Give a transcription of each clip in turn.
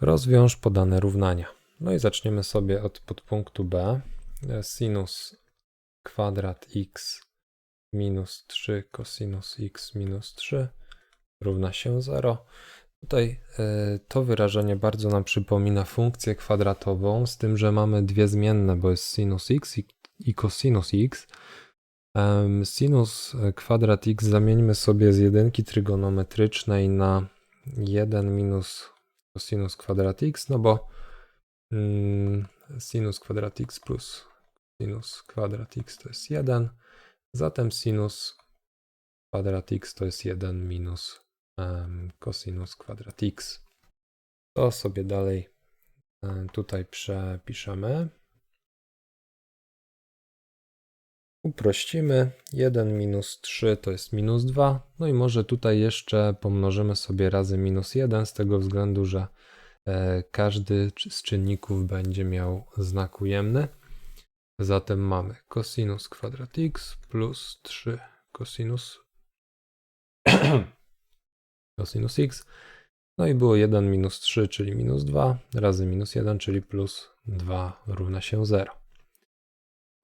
Rozwiąż podane równania. No i zaczniemy sobie od podpunktu B. Sinus kwadrat x minus 3 cosinus x minus 3 równa się 0. Tutaj y, to wyrażenie bardzo nam przypomina funkcję kwadratową, z tym, że mamy dwie zmienne, bo jest sinus x i, i cosinus x. Em, Sinus kwadrat x zamieńmy sobie z jedynki trygonometrycznej na 1 minus cosinus kwadrat x, no bo mm, sinus kwadrat x plus sinus kwadrat x to jest 1, zatem sinus kwadrat x to jest 1 minus em, cosinus kwadrat x. To sobie dalej e, tutaj przepiszemy. Uprościmy. 1 minus 3 to jest minus 2. No i może tutaj jeszcze pomnożymy sobie razy minus 1 z tego względu, że e, każdy z czynników będzie miał znak ujemny. Zatem mamy cosinus kwadrat x plus 3 cosinus cosinus x. No i było 1 minus 3, czyli minus 2, razy minus 1, czyli plus 2 równa się 0.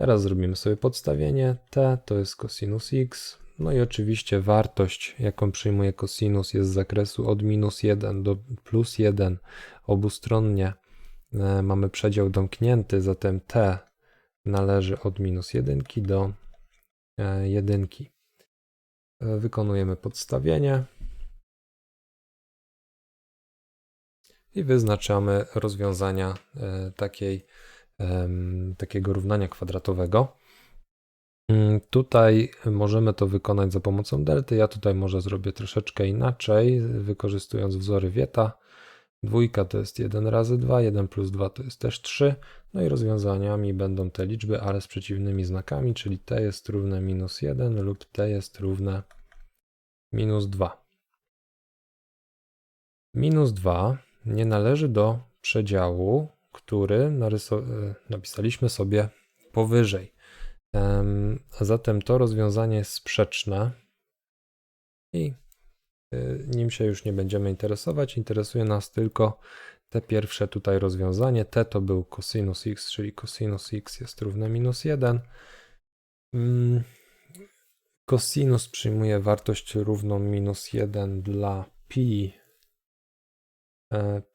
Teraz zrobimy sobie podstawienie. T to jest cosinus x. No i oczywiście wartość, jaką przyjmuje cosinus, jest z zakresu od minus 1 do plus 1 obustronnie. e, Mamy przedział domknięty, zatem t należy od minus 1 do 1. Wykonujemy podstawienie. I wyznaczamy rozwiązania e, takiej takiego równania kwadratowego. Mm, Tutaj możemy to wykonać za pomocą delty. Ja tutaj może zrobię troszeczkę inaczej, wykorzystując wzory Wieta. Dwójka to jest 1 razy 2, 1 plus 2 to jest też 3. No i rozwiązaniami będą te liczby, ale z przeciwnymi znakami, czyli t jest równe minus 1 lub t jest równe minus 2. Minus 2 nie należy do przedziału, który e, napisaliśmy sobie powyżej. A zatem to rozwiązanie jest sprzeczne i y, nim się już nie będziemy interesować. Interesuje nas tylko te pierwsze tutaj rozwiązanie. T to był cosinus x, czyli cosinus x jest równe minus 1. Mm, Cosinus przyjmuje wartość równą minus 1 dla pi e,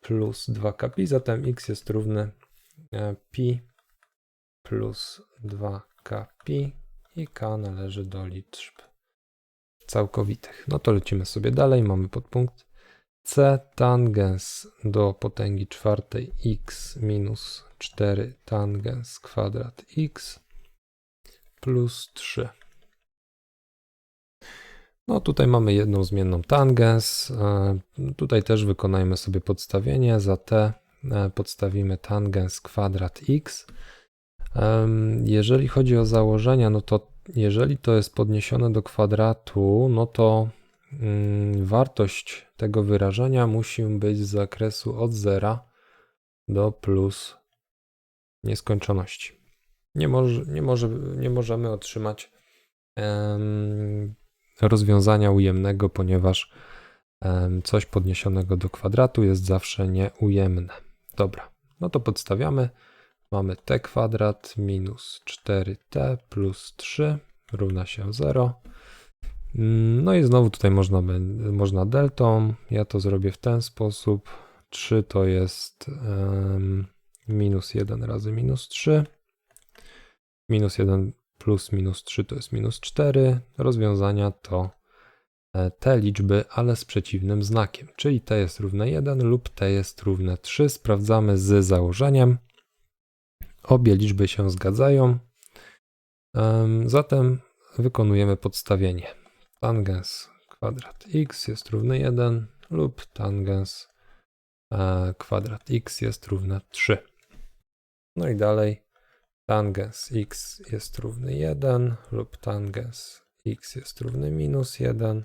plus 2k pi, zatem x jest równy e, pi plus 2k pi i k należy do liczb całkowitych. No to lecimy sobie dalej. Mamy podpunkt c tangens do potęgi czwartej x minus 4 tangens kwadrat x plus 3. No tutaj mamy jedną zmienną tangens. E, Tutaj też wykonajmy sobie podstawienie. Za t e, podstawimy tangens kwadrat x. Jeżeli chodzi o założenia, no to jeżeli to jest podniesione do kwadratu, no to mm, wartość tego wyrażenia musi być z zakresu od zera do plus nieskończoności. Nie, może, nie, może, nie możemy otrzymać rozwiązania ujemnego, ponieważ coś podniesionego do kwadratu jest zawsze nieujemne. Dobra, no to podstawiamy. Mamy t kwadrat minus 4t plus 3 równa się 0. Mm, No i znowu tutaj można, można deltą. Ja to zrobię w ten sposób. 3 to jest em, minus 1 razy minus 3. Minus 1 plus minus 3 to jest minus 4. Rozwiązania to e, te liczby, ale z przeciwnym znakiem, czyli t jest równe 1 lub t jest równe 3. Sprawdzamy z założeniem. Obie liczby się zgadzają. Em, Zatem wykonujemy podstawienie. Tangens kwadrat x jest równy 1 lub tangens e, kwadrat x jest równe 3. No i dalej tangens x jest równy 1 lub tangens x jest równy minus 1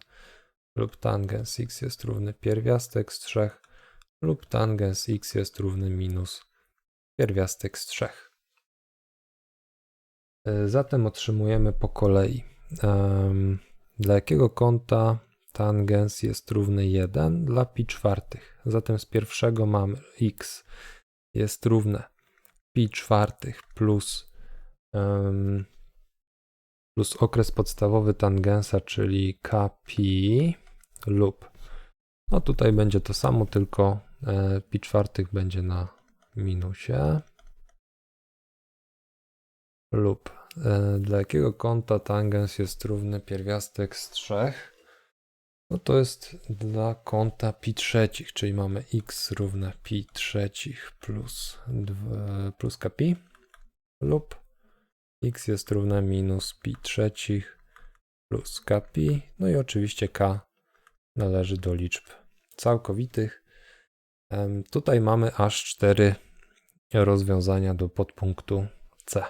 lub tangens x jest równy pierwiastek z 3 lub tangens x jest równy minus pierwiastek z 3. E, Zatem otrzymujemy po kolei. Dla jakiego kąta tangens jest równy 1 dla pi czwartych. Zatem z pierwszego mamy x jest równe pi czwartych plus, em, plus okres podstawowy tangensa, czyli kpi lub, no tutaj będzie to samo, tylko e, pi czwartych będzie na minusie lub e, dla jakiego kąta tangens jest równy pierwiastek z 3? No to jest dla kąta pi trzecich, czyli mamy x równe pi trzecich plus, dw- plus kpi lub x jest równe minus pi trzecich plus kpi, no i oczywiście k należy do liczb całkowitych. Tutaj mamy aż cztery rozwiązania do podpunktu C.